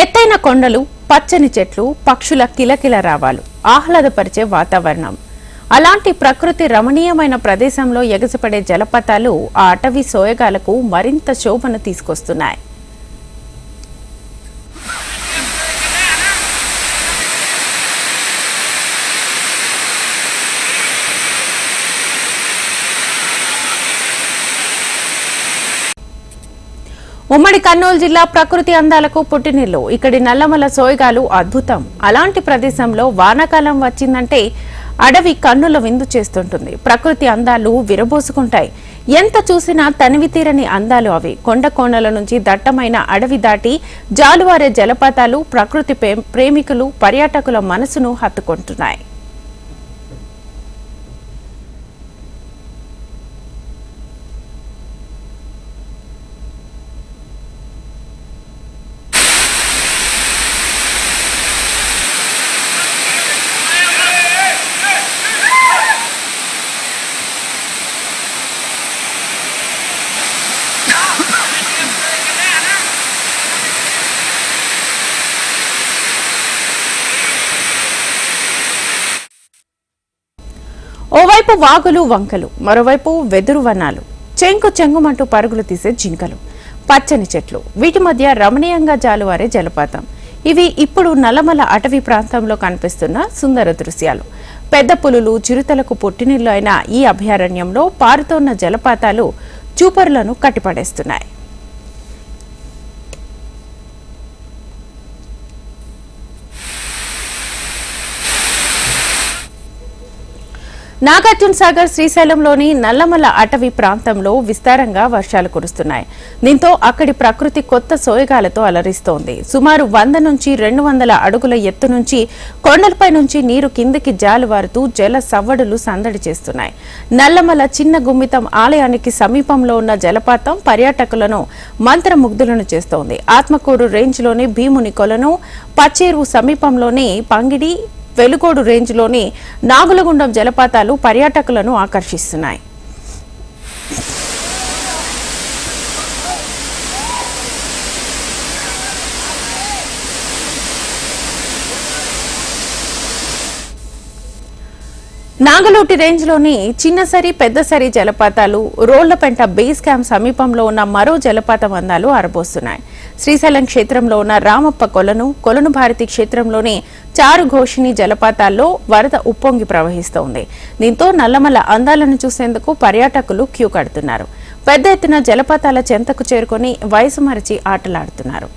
ఎత్తైన కొండలు పచ్చని చెట్లు పక్షుల కిలకిల రావాలు. ఆహ్లాదపరిచే వాతావరణం. అలాంటి ప్రకృతి రమణీయమైన ప్రదేశంలో ఎగసిపడే జలపాతాలు ఆ అటవీ సోయగాలకు మరింత శోభను తీసుకొస్తున్నాయి. ఉమ్మడి కర్నూలు జిల్లా ప్రకృతి అందాలకు పుట్టినిల్లు. ఇక్కడి నల్లమల సోయగాలు అద్భుతం. అలాంటి ప్రదేశంలో వానాకాలం వచ్చిందంటే అడవి కన్నుల విందు చేస్తుంటుంది. ప్రకృతి అందాలు విరబోసుకుంటాయి. ఎంత చూసినా తనివి తీరని అందాలు అవి. కొండ కోణల నుంచి దట్టమైన అడవి దాటి జాలువారే జలపాతాలు ప్రకృతి ప్రే- ప్రేమికులు పర్యాటకుల మనసును హత్తుకుంటున్నాయి. ఓవైపు వాగులు వంకలు. మరోవైపు వెదురు వనాలు. చెంకు చెంగుమంటూ పరుగులు తీసే జింకలు. పచ్చని చెట్లు. వీటి మధ్య రమణీయంగా జాలువారే జలపాతం. ఇవి ఇప్పుడు నల్లమల అటవీ ప్రాంతంలో కనిపిస్తున్న సుందర దృశ్యాలు. పెద్ద పులులు చిరుతలకు పుట్టినిల్లు అయిన ఈ అభయారణ్యంలో పారుతోన్న జలపాతాలు చూపరులను కట్టిపడేస్తున్నాయి. నాగార్జున సాగర్ శ్రీశైలంలోని నల్లమల అటవీ ప్రాంతంలో విస్తారంగా వర్షాలు కురుస్తున్నాయి. దీంతో అక్కడి ప్రకృతి కొత్త సోయగాలతో అలరిస్తోంది. సుమారు వంద నుంచి రెండు వందల అడుగుల ఎత్తు నుంచి కొండలపై నుంచి నీరు కిందికి జాలువారుతూ జల సవ్వడులు సందడి చేస్తున్నాయి. నల్లమల చిన్న గుమ్మితం ఆలయానికి సమీపంలో ఉన్న జలపాతం పర్యాటకులను మంత్రముగ్ధులను చేస్తోంది. ఆత్మకూరు రేంజ్లోని భీముని కొలను పచ్చేరు సమీపంలోని పంగిడి వెలుగోడు రేంజ్లోని నాగులగుండం జలపాతాలు పర్యాటకులను ఆకర్షిస్తున్నాయి. నాగలోటి రేంజ్లోని చిన్నసరి పెద్దసరి జలపాతాలు రోళ్ళపెంట బేస్ క్యాంప్ సమీపంలో ఉన్న మరో జలపాత అందాలు ఆరబోస్తున్నాయి. శ్రీశైలం క్షేత్రంలో ఉన్న రామప్ప కొలను కొలను భారతి క్షేత్రంలోని చారుఘోషిణి జలపాతాల్లో వరద ఉప్పొంగి ప్రవహిస్తోంది. దీంతో నల్లమల అందాలను చూసేందుకు పర్యాటకులు క్యూ కడుతున్నారు. పెద్ద ఎత్తున జలపాతాల చెంతకు చేరుకొని వయసు మరచి ఆటలాడుతున్నారు.